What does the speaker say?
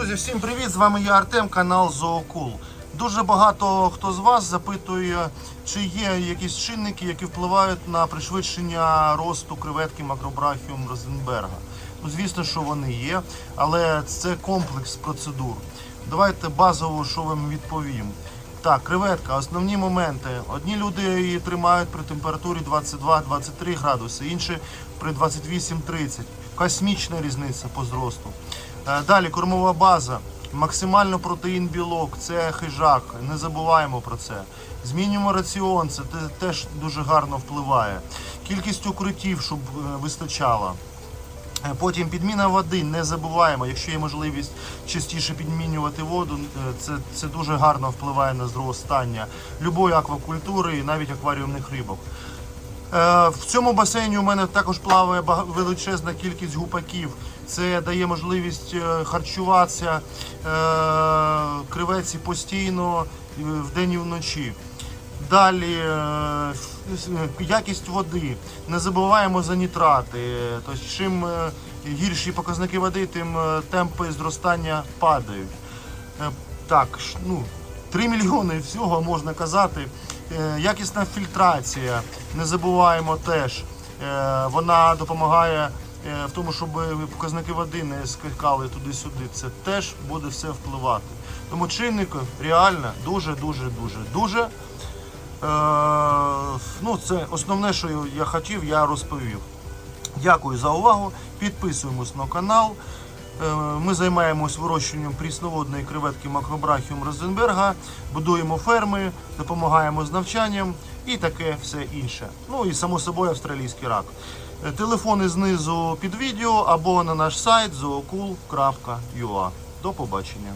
Друзі, всім привіт! З вами я Артем, канал Зоокул. Дуже багато хто з вас запитує, чи є якісь чинники, які впливають на пришвидшення росту креветки макробрахіум Розенберга. Ну, звісно, що вони є, але це комплекс процедур. Давайте базово, що вам відповім. Так, креветка, основні моменти. Одні люди її тримають при температурі 22-23 градуси, інші при 28-30. Космічна різниця по зросту. Е, Далі кормова база. Максимально протеїн білок, це хижак, не забуваємо про це. Змінюємо раціон, це теж дуже гарно впливає. Кількість укриттів, щоб е, вистачало. Е, Потім підміна води, не забуваємо, якщо є можливість частіше підмінювати воду, це, це дуже гарно впливає на зростання любої аквакультури і навіть акваріумних рибок. Е, В цьому басейні у мене також плаває величезна кількість гупаків. Це дає можливість е, харчуватися е, креветці постійно вдень і вночі. Далі якість води. Не забуваємо за нітрати. Тобто, чим гірші показники води, тим темпи зростання падають. Так, ну, 3 мільйони всього можна казати. Е, Якісна фільтрація. Не забуваємо теж. Е, Вона допомагає е, в тому, щоб показники води не скакали туди-сюди. Це теж буде все впливати. Тому чинник реально дуже, дуже, дуже, ну, це основне, що я хотів, я розповів. Дякую за увагу. Підписуємось на канал. Е, Ми займаємось вирощуванням прісноводної креветки макробрахіум Розенберга, будуємо ферми, допомагаємо з навчанням і таке все інше. Ну і само собою австралійський рак. Е, Телефони знизу під відео або на наш сайт zookul.ua. До побачення.